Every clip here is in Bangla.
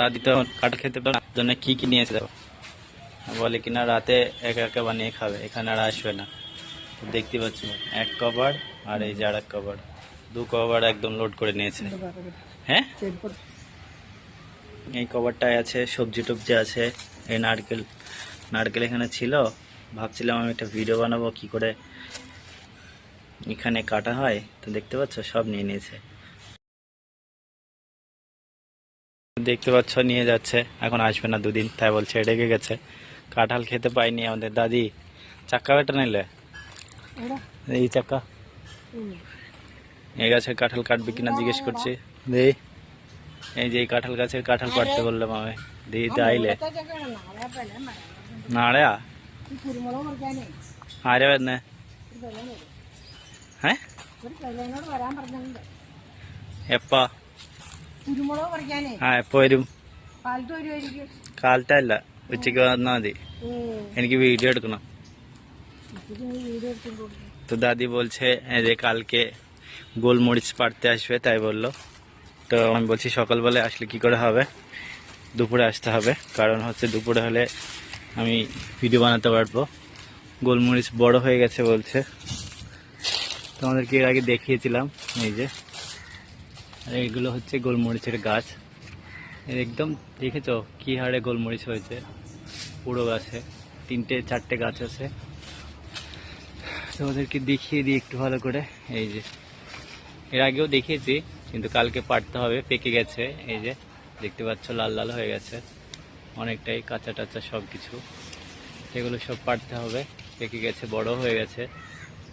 দাদি তো কাঠ খেতে পারে না জন্য কি কি নিয়েছে দেখো বলে কিনা রাতে একা একা খাবে, এখানে আর আসবে না। দেখতে পাচ্ছ, এক কভার আর এই যে আর এক কভার। দু কভার একদম লোড করে নিয়েছে। হ্যাঁ? এই কভারটায় আছে, সবজি টবজি আছে, এই নারকেল নারকেল এখানে ছিল। ভাবছিলাম আমি একটা ভিডিও বানাবো, কি করে এখানে কাটা হয়। তো দেখতে পাচ্ছ, সব নিয়ে নিয়েছে। দেখতে পাচ্ছ নিয়ে যাচ্ছে এখন আসবে না দুদিন তাই বলছে রেগে গেছে কাঁঠাল খেতে পাইনি আমাদের দাদি চাক্কা বেটা নিলে এই চাক্কা এই গাছের কাঁঠাল কাটবে কিনা জিজ্ঞেস করছি দেই এই যে এই কাঁঠাল গাছের কাঁঠাল কাটতে বললাম আমি দিই আইলে നാളെയാ ആരാ വരുന്നേ ഏ വരാൻ പറഞ്ഞിട്ടുണ്ട് എപ്പാ കുരുമുളക് പറിക്കാനേ ആ എപ്പോ വരും കാലത്ത് വരുമായിരിക്കും കാലത്തല്ല ഉച്ചയ്ക്ക് വന്നാൽ മതി എനിക്ക് വീഡിയോ എടുക്കണം വീഡിയോ എടുത്തുകൊണ്ട് കൊടുക്കും তো দাদি বলছে এই যে কালকে গোলমরিচ পাড়তে আসবে তাই বললো তো আমি বলছি সকালবেলা আসলে কি করে হবে দুপুরে আসতে হবে কারণ হচ্ছে দুপুরে হলে আমি ভিডিও বানাতে পারবো গোলমরিচ বড় হয়ে গেছে বলছে তোমাদেরকে এর আগে দেখিয়েছিলাম এই যে আর এগুলো হচ্ছে গোলমরিচের গাছ। একদম দেখেছ কি হারে গোলমরিচ হয়েছে? পুরো গাছে, তিনটে, চারটে গাছ আছে। তোমাদেরকে দেখিয়ে দিই একটু ভালো করে। এই যে, এর আগেও দেখিয়েছি, কিন্তু কালকে পাড়তে হবে, পেকে গেছে। এই যে, দেখতে পাচ্ছ লাল লাল হয়ে গেছে। অনেকটাই কাঁচা টাচা সব কিছু এগুলো সব পাড়তে হবে। পেকে গেছে, বড় হয়ে গেছে।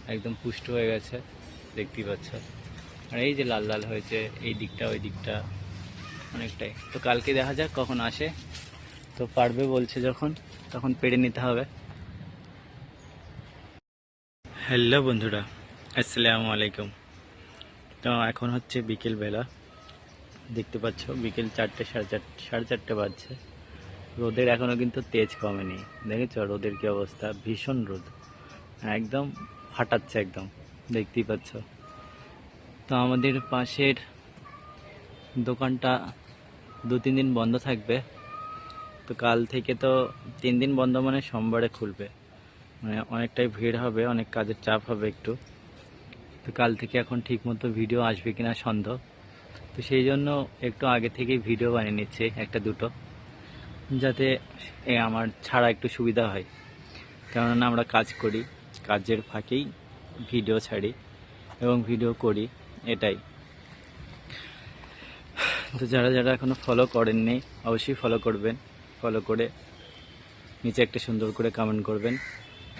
একদম পুষ্ট হয়ে গেছে। দেখতেই পাচ্ছ। আর এই যে লাল লাল হয়েছে, এই দিকটা, ওই দিকটা অনেকটাই। তো কালকে দেখা যাক কখন আসে। তো পারবে বলছে যখন, তখন পেড়ে নিতে হবে। হ্যালো বন্ধুরা, আসসালামু আলাইকুম। তো এখন হচ্ছে বিকেল বেলা দেখতে পাচ্ছ, বিকেল চারটে, সাড়ে চারটে সাড়ে চারটে বাজছে। রোদের এখনও কিন্তু তেজ কমেনি। দেখেছ, রোদের কি অবস্থা? ভীষণ রোদ। একদম ফাটাচ্ছে একদম। দেখতেই পাচ্ছ। তো আমাদের পাশের দোকানটা দু, তিন দিন বন্ধ থাকবে। তো কাল থেকে তো তিন দিন বন্ধ মানে সোমবারে খুলবে। মানে অনেকটাই ভিড় হবে, অনেক কাজের চাপ হবে একটু। তো কাল থেকে এখন ঠিক মতো ভিডিও আসবে কিনা সন্দেহ। তো সেই জন্য একটু আগে থেকেই ভিডিও বানিয়ে নিচ্ছে, একটা দুটো। যাতে আমার ছাড়া একটু সুবিধা হয়। কেননা আমরা কাজ করি, কাজের ফাঁকেই ভিডিও ছাড়ি এবং ভিডিও করি। এটাই। তো যারা যারা এখনও ফলো করেননি, অবশ্যই ফলো করবেন। ফলো করে নিচে একটা সুন্দর করে কমেন্ট করবেন,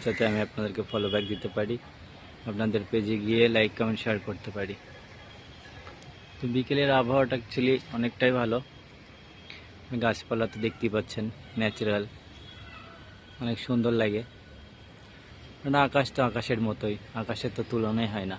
যাতে আমি আপনাদেরকে ফলো ব্যাক দিতে পারি, আপনাদের পেজে গিয়ে লাইক কমেন্ট শেয়ার করতে পারি। তো বিকেলের আবহাওয়াটা অ্যাকচুয়ালি অনেকটাই ভালো। গাছপালা তো দেখতেই পাচ্ছেন ন্যাচারাল অনেক সুন্দর লাগে। আকাশ তো আকাশের মতোই, আকাশের তো তুলনাই হয় না।